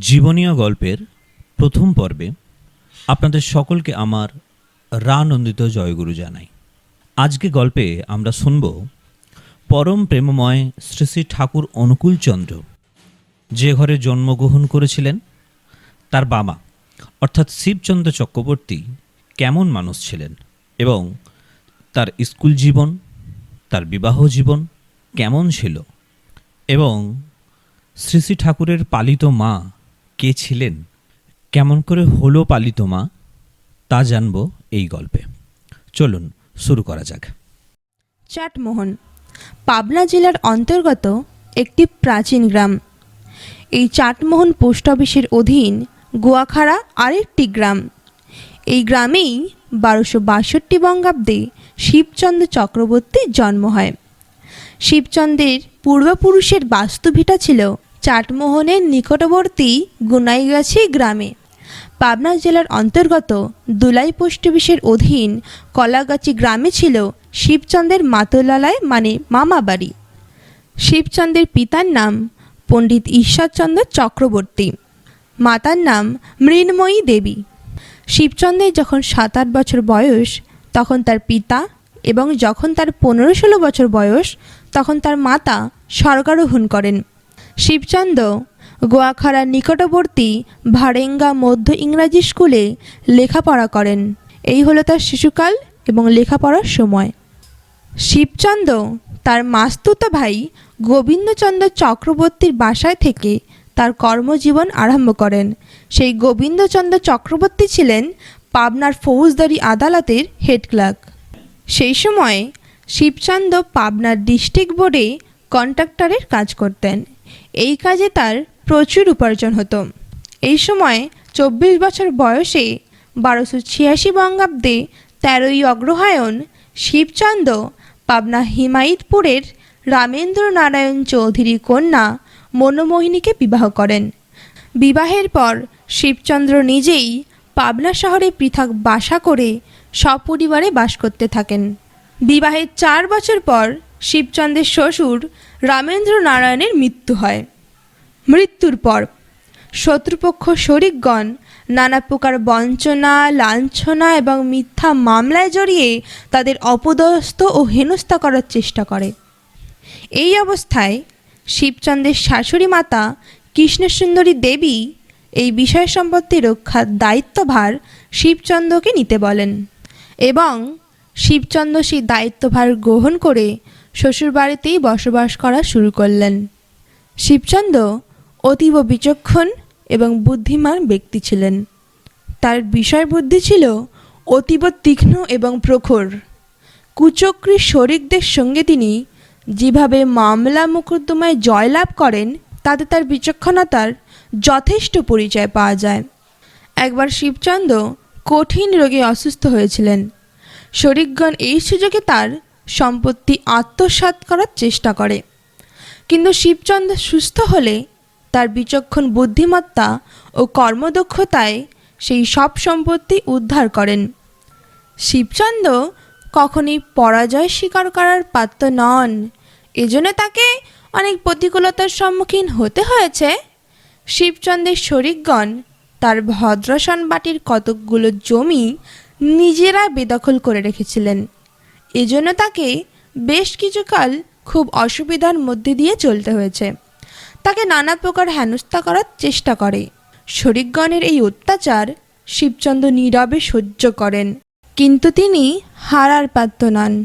জীবনীয় গল্পের প্রথম পর্বে আপনাদের সকলকে আমার রানন্দিত জয়গুরু জানাই। আজকে গল্পে আমরা শুনব পরম প্রেমময় শ্রী শ্রী ঠাকুর অনুকূলচন্দ্র যে ঘরে জন্মগ্রহণ করেছিলেন, তার বাবা, অর্থাৎ শিবচন্দ্র চক্রবর্তী, কেমন মানুষ ছিলেন এবং তার স্কুল জীবন, তার বিবাহ জীবন কেমন ছিল এবং শ্রী শ্রী ঠাকুরের পালিত মা কে ছিলেন? কেমন করে হলো পালিত মা? তা জানব এই গল্পে। চলুন, শুরু করা যাক। চাটমোহন, পাবনা জেলার অন্তর্গত একটি প্রাচীন গ্রাম। এই চাটমোহন পোস্ট অফিসের অধীন গোয়াখাড়া আরেকটি গ্রাম। এই গ্রামেই বারোশো বাষট্টি বঙ্গাব্দে শিবচন্দ্র চক্রবর্তীর জন্ম হয়। শিবচন্দ্রের পূর্বপুরুষের বাস্তুভিটা ছিল চাটমোহনের নিকটবর্তী গুনাইগাছি গ্রামে। পাবনা জেলার অন্তর্গত দুলাই পোস্ট অফিসের অধীন কলাগাছি গ্রামে ছিল শিবচন্দ্রের মাতুলালয় মানে মামা বাড়ি। শিবচন্দ্রের পিতার নাম পণ্ডিত ঈশ্বরচন্দ্র চক্রবর্তী। মাতার নাম মৃন্ময়ী দেবী। শিবচন্দ্রের যখন সাত আট বছর বয়স, তখন তার পিতা এবং যখন তার পনেরো ষোলো বছর বয়স, তখন তার মাতা স্বর্গারোহণ করেন। শিবচন্দ্র গোয়াখাড়ার নিকটবর্তী ভারেঙ্গা মধ্য ইংরাজি স্কুলে লেখাপড়া করেন। এই হলো তার শিশুকাল এবং লেখাপড়ার সময়। শিবচন্দ্র তার মাস্তুত ভাই গোবিন্দচন্দ্র চক্রবর্তীর বাসায় থেকে তার কর্মজীবন আরম্ভ করেন। সেই গোবিন্দচন্দ্র চক্রবর্তী ছিলেন পাবনার ফৌজদারি আদালতের হেড ক্লার্ক। সেই সময় শিবচন্দ্র পাবনার ডিস্ট্রিক্ট বোর্ডে কন্ট্রাক্টরের কাজ করতেন। এই কাজে তার প্রচুর উপার্জন হতো। এই সময় চব্বিশ বছর বয়সে বারোশো ছিয়াশি বঙ্গাব্দে তেরোই অগ্রহায়ণ শিবচন্দ্র পাবনা হিমায়িতপুরের রামেন্দ্র নারায়ণ চৌধুরী কন্যা মনোমোহিনীকে বিবাহ করেন। বিবাহের পর শিবচন্দ্র নিজেই পাবনা শহরে পৃথক বাসা করে সপরিবারে বাস করতে থাকেন। বিবাহের চার বছর পর শিবচন্দ্রের শ্বশুর রামেন্দ্র নারায়ণের মৃত্যু হয়। মৃত্যুর পর শত্রুপক্ষ শরিকগণ নানা প্রকার বঞ্চনা, লাঞ্ছনা এবং মিথ্যা মামলায় জড়িয়ে তাদের অপদস্থ ও হেনস্থা করার চেষ্টা করে। এই অবস্থায় শিবচন্দ্রের শাশুড়ি মাতা কৃষ্ণসুন্দরী দেবী এই বিষয় সম্পত্তি রক্ষার দায়িত্বভার শিবচন্দ্রকে নিতে বলেন এবং শিবচন্দ্র সেই দায়িত্বভার গ্রহণ করে শ্বশুরবাড়িতেই বসবাস করা শুরু করলেন। শিবচন্দ্র অতীব বিচক্ষণ এবং বুদ্ধিমান ব্যক্তি ছিলেন। তার বিষয় বুদ্ধি ছিল অতীব তীক্ষ্ণ এবং প্রখর। কুচক্রী শরিকদের সঙ্গে তিনি যেভাবে মামলা মোকদ্দমায় জয়লাভ করেন, তাতে তার বিচক্ষণতার যথেষ্ট পরিচয় পাওয়া যায়। একবার শিবচন্দ্র কঠিন রোগে অসুস্থ হয়েছিলেন। শরিকগণ এই সুযোগে তার সম্পত্তি আত্মসাৎ করার চেষ্টা করে। কিন্তু শিবচন্দ্র সুস্থ হলে তার বিচক্ষণ বুদ্ধিমত্তা ও কর্মদক্ষতায় সেই সব সম্পত্তি উদ্ধার করেন। শিবচন্দ্র কখনই পরাজয় স্বীকার করার পাত্র নন। এজন্য তাকে অনেক প্রতিকূলতার সম্মুখীন হতে হয়েছে। শিবচন্দ্রের শরিকগণ তার ভদ্রসন বাটির কতকগুলো জমি নিজেরা বেদখল করে রেখেছিলেন। এজন্য তাকে বেশ কিছুকাল খুব অসুবিধার মধ্যে দিয়ে চলতে হয়েছে। তাকে নানা প্রকার হেনস্থা করার চেষ্টা করে। শরিকগণের এই অত্যাচার শিবচন্দ্র নীরবে সহ্য করেন। কিন্তু তিনি হারার পাত্র নন।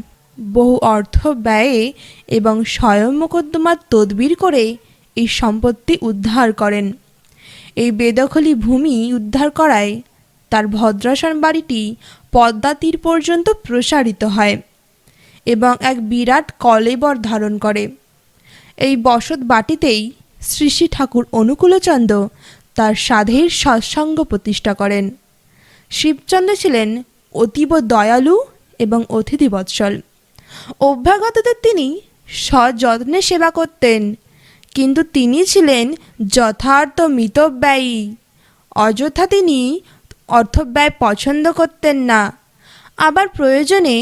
বহু অর্থ ব্যয়ে এবং স্বয়ং মোকদ্দমার তদবির করে এই সম্পত্তি উদ্ধার করেন। এই বেদখলি ভূমি উদ্ধার করায় তার ভদ্রাসন বাড়িটি পদ্মা তীর পর্যন্ত প্রসারিত হয়। এবং এক বিরাট কলেবর ধারণ করে। এই বসত বাটিতেই শ্রী শ্রী ঠাকুর অনুকূলচন্দ্র তার সাধের সৎসঙ্গ প্রতিষ্ঠা করেন। শিবচন্দ্র ছিলেন অতীব দয়ালু এবং অতিথিবৎসল অভ্যাগতদের তিনি সযত্নে সেবা করতেন, কিন্তু তিনি ছিলেন যথার্থ মিতব্যয়ী। অযথা তিনি অর্থব্যয় পছন্দ করতেন না। আবার প্রয়োজনে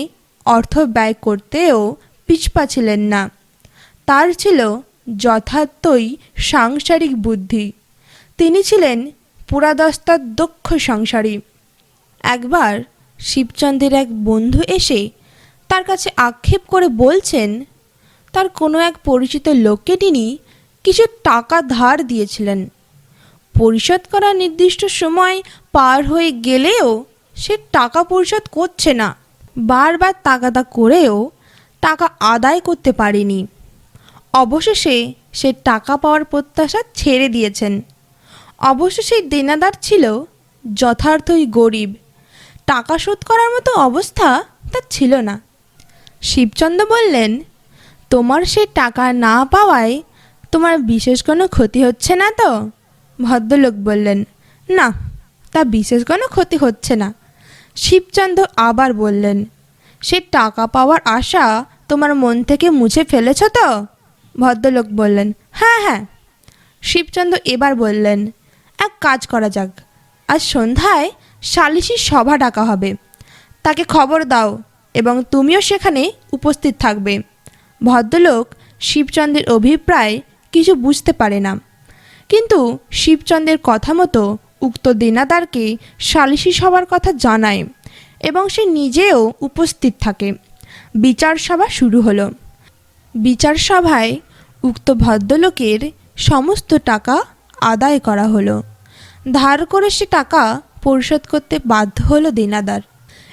অর্থ ব্যয় করতেও পিছপা ছিলেন না। তার ছিল যথার্থই সাংসারিক বুদ্ধি। তিনি ছিলেন পুরাদস্তার দক্ষ সংসারী। একবার শিবচন্দ্রের এক বন্ধু এসে তার কাছে আক্ষেপ করে বলছেন, তার কোনো এক পরিচিত লোককে তিনি কিছু টাকা ধার দিয়েছিলেন। পরিশোধ করার নির্দিষ্ট সময় পার হয়ে গেলেও সে টাকা পরিশোধ করছে না। বারবার তাগাদা করেও টাকা আদায় করতে পারেনি। অবশেষে সে টাকা পাওয়ার প্রত্যাশা ছেড়ে দিয়েছেন। অবশ্য সেই দেনাদার ছিল যথার্থই গরিব। টাকা শোধ করার মতো অবস্থা তার ছিল না। শিবচন্দ্র বললেন, তোমার সেই টাকা না পাওয়ায় তোমার বিশেষ কোনো ক্ষতি হচ্ছে না তো? ভদ্রলোক বললেন, না, তা বিশেষ কোনো ক্ষতি হচ্ছে না। শিবচন্দ্র আবার বললেন, সে টাকা পাওয়ার আশা তোমার মন থেকে মুছে ফেলেছ তো? ভদ্রলোক বললেন হ্যাঁ হ্যাঁ। শিবচন্দ্র এবার বললেন, এক কাজ করা যাক, আজ সন্ধ্যায় সালিশি সভা ডাকা হবে। তাকে খবর দাও এবং তুমিও সেখানে উপস্থিত থাকবে। ভদ্রলোক শিবচন্দ্রের অভিপ্রায় কিছু বুঝতে পারে না। কিন্তু শিবচন্দ্রের কথা মতো উক্ত দেনাদারকে সালিশি সভার কথা জানায় এবং সে নিজেও উপস্থিত থাকে। বিচার সভা শুরু হলো। বিচার সভায় উক্ত ভদ্রলোকের সমস্ত টাকা আদায় করা হলো। ধার করে সে টাকা পরিশোধ করতে বাধ্য হলো দেনাদার।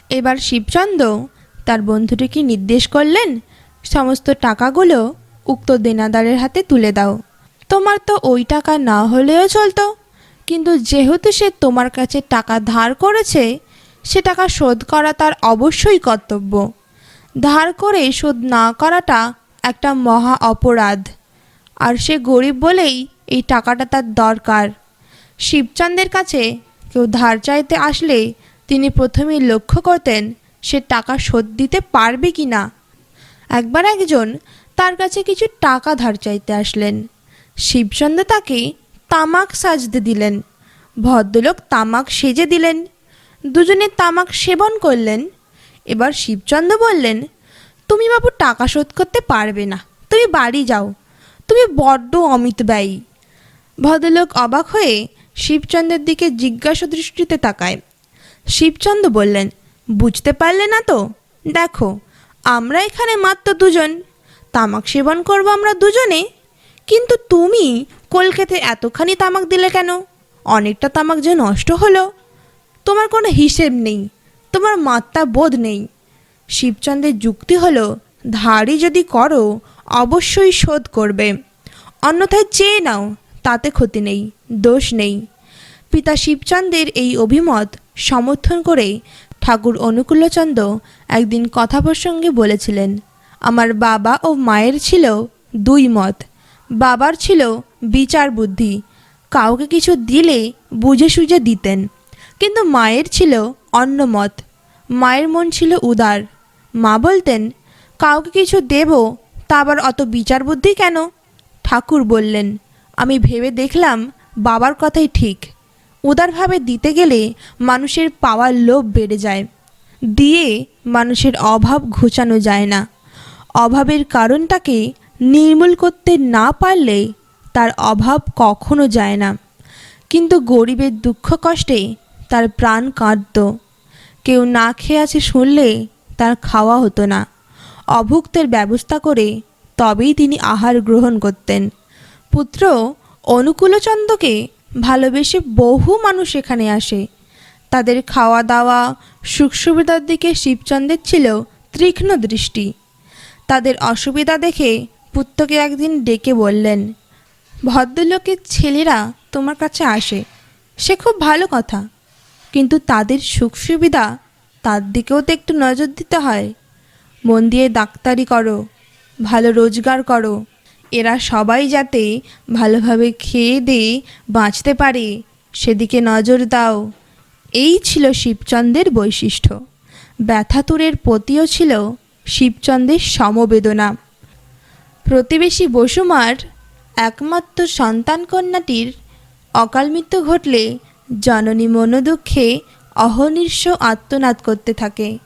এবার শিবচন্দ্র তার বন্ধুটিকে নির্দেশ করলেন, সমস্ত টাকাগুলো উক্ত দেনাদারের হাতে তুলে দাও। তোমার তো ওই টাকা না হলেও চলতো। কিন্তু যেহেতু সে তোমার কাছে টাকা ধার করেছে, সে টাকা শোধ করা তার অবশ্যই কর্তব্য। ধার করে শোধ না করাটা একটা মহা অপরাধ। আর সে গরিব বলেই এই টাকাটা তার দরকার। শিবচন্দ্রের কাছে কেউ ধার চাইতে আসলে তিনি প্রথমেই লক্ষ্য করতেন সে টাকা শোধ দিতে পারবে কি না একবার একজন তার কাছে কিছু টাকা ধার চাইতে আসলেন। শিবচন্দ্র তাকে তামাক সাজতে দিলেন। ভদ্রলোক তামাক সেজে দিলেন। দুজনে তামাক সেবন করলেন। এবার শিবচন্দ্র বললেন, তুমি বাবু, টাকা শোধ করতে পারবে না। তুমি বাড়ি যাও। তুমি বড্ড অমিত ব্যয়ী। ভদ্রলোক অবাক হয়ে শিবচন্দ্রের দিকে জিজ্ঞাসা দৃষ্টিতে তাকায়। শিবচন্দ্র বললেন, বুঝতে পারলে না তো? দেখো, আমরা এখানে মাত্র দুজন। তামাক সেবন করব আমরা দুজনে। কিন্তু তুমি কলকাতায় এতখানি তামাক দিলে কেন? অনেকটা তামাক যে নষ্ট হলো। তোমার কোনো হিসেব নেই, তোমার মাত্রা বোধ নেই। শিবচন্দ্রের যুক্তি হলো ধারই যদি করো, অবশ্যই শোধ করবে। অন্যথায় চেয়ে নাও, তাতে ক্ষতি নেই, দোষ নেই। পিতা শিবচন্দ্রের এই অভিমত সমর্থন করে ঠাকুর অনুকূলচন্দ্র একদিন কথা প্রসঙ্গে বলেছিলেন, আমার বাবা ও মায়ের ছিল দুই মত। বাবার ছিল বিচার বুদ্ধি। কাউকে কিছু দিলে বুঝে সুঝে দিতেন। কিন্তু মায়ের ছিল অন্য মত। মায়ের মন ছিল উদার। মা বলতেন, কাউকে কিছু দেব, তা আবার অত বিচার বুদ্ধি কেন? ঠাকুর বললেন, আমি ভেবে দেখলাম বাবার কথাই ঠিক। উদারভাবে দিতে গেলে মানুষের পাওয়ার লোভ বেড়ে যায়। দিয়ে মানুষের অভাব ঘোচানো যায় না। অভাবের কারণটাকে নির্মূল করতে না পারলে তার অভাব কখনো যায় না। কিন্তু গরিবের দুঃখ কষ্টে তার প্রাণ কাঁদত। কেউ না খেয়ে আছে শুনলে তার খাওয়া হতো না। অভুক্তের ব্যবস্থা করে তবেই তিনি আহার গ্রহণ করতেন। পুত্র অনুকূলচন্দ্রকে ভালোবেসে বহু মানুষ এখানে আসে। তাদের খাওয়া দাওয়া সুখ সুবিধার দিকে শিবচন্দ্রের ছিল তীক্ষ্ণ দৃষ্টি। তাদের অসুবিধা দেখে পুত্রকে একদিন ডেকে বললেন ভদ্রলোকের ছেলেরা তোমার কাছে আসে। সে খুব ভালো কথা। কিন্তু তাদের সুখ সুবিধা তার দিকেও তো একটু নজর দিতে হয়। মন দিয়ে ডাক্তারি করো, ভালো রোজগার করো। এরা সবাই যাতে ভালোভাবে খেয়ে দিয়ে বাঁচতে পারে, সেদিকে নজর দাও। এই ছিল শিবচন্দ্রের বৈশিষ্ট্য। ব্যথাতুরের প্রতিও ছিল শিবচন্দ্রের সমবেদনা। প্রতিবেশী বসুমার একমাত্র সন্তান কন্যাটির অকাল মৃত্যু ঘটলে জননী মনোদুঃখে অহনির্ষ আত্মনাদ করতে থাকে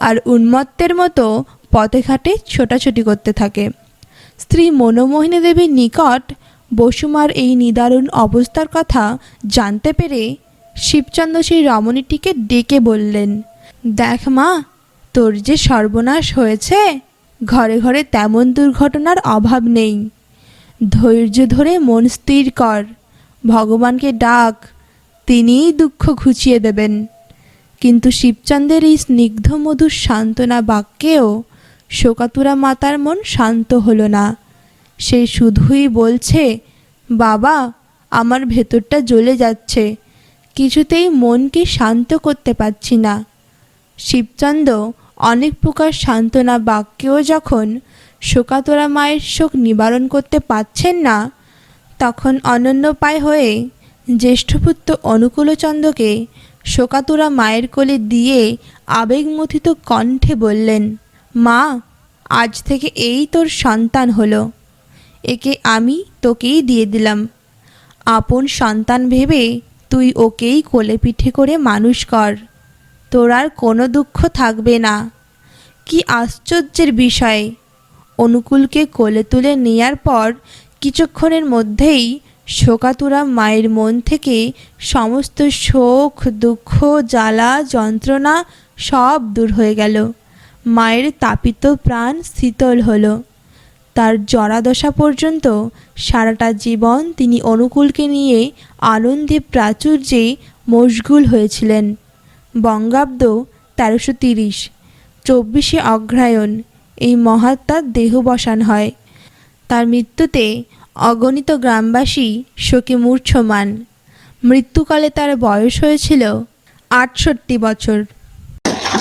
আর উন্মত্তের মতো পথে ঘাটে ছোটাছুটি করতে থাকে। স্ত্রী মনোমোহিনী দেবীর নিকট বসুমার এই নিদারুণ অবস্থার কথা জানতে পেরে শিবচন্দ্র সেই রমণীটিকে ডেকে বললেন, দেখ মা, তোর যে সর্বনাশ হয়েছে, ঘরে ঘরে তেমন দুর্ঘটনার অভাব নেই। ধৈর্য ধরে মন স্থির কর। ভগবানকে ডাক, তিনিই দুঃখ ঘুচিয়ে দেবেন। কিন্তু শিবচন্দ্রের এই স্নিগ্ধ মধুর সান্ত্বনা বাক্যেও শোকাতুরা মাতার মন শান্ত হলো না। সে শুধুই বলছে, বাবা, আমার ভেতরটা জ্বলে যাচ্ছে। কিছুতেই মনকে শান্ত করতে পারছি না। শিবচন্দ্র অনেক প্রকার সান্ত্বনা বাক্যেও যখন শোকাতোরা মায়ের শোক নিবারণ করতে পারছেন না, তখন অনন্যপায় হয়ে জ্যেষ্ঠপুত্র অনুকূলচন্দ্রকে শোকাতুরা মায়ের কোলে দিয়ে আবেগমথিত কণ্ঠে বললেন, মা, আজ থেকে এই তোর সন্তান হলো। একে আমি তোকেই দিয়ে দিলাম। আপন সন্তান ভেবে তুই ওকেই কোলে পিঠে করে মানুষ কর। তোর আর কোনো দুঃখ থাকবে না। কি আশ্চর্যের বিষয়! অনুকূলকে কোলে তুলে নেয়ার পর কিছুক্ষণের মধ্যেই শোকাতুরা মায়ের মন থেকে সমস্ত শোক, দুঃখ, জ্বালা, যন্ত্রণা সব দূর হয়ে গেল। মায়ের তাপিত প্রাণ শীতল হলো। তার জরাদশা পর্যন্ত সারাটা জীবন তিনি অনুকূলকে নিয়ে আনন্দে প্রাচুর্যে মশগুল হয়েছিলেন। বঙ্গাব্দ তেরোশো তিরিশ, চব্বিশে অগ্রায়ণ এই মহাত্মার দেহবসান হয়। তার মৃত্যুতে অগণিত গ্রামবাসী শোকে মূর্ছমান মৃত্যুকালে তার বয়স হয়েছিল আটষট্টি বছর।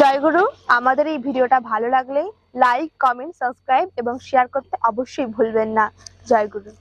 জয়গুরু আমাদের এই ভিডিওটা ভালো লাগলে লাইক, কমেন্ট, সাবস্ক্রাইব এবং শেয়ার করতে অবশ্যই ভুলবেন না। জয়গুরু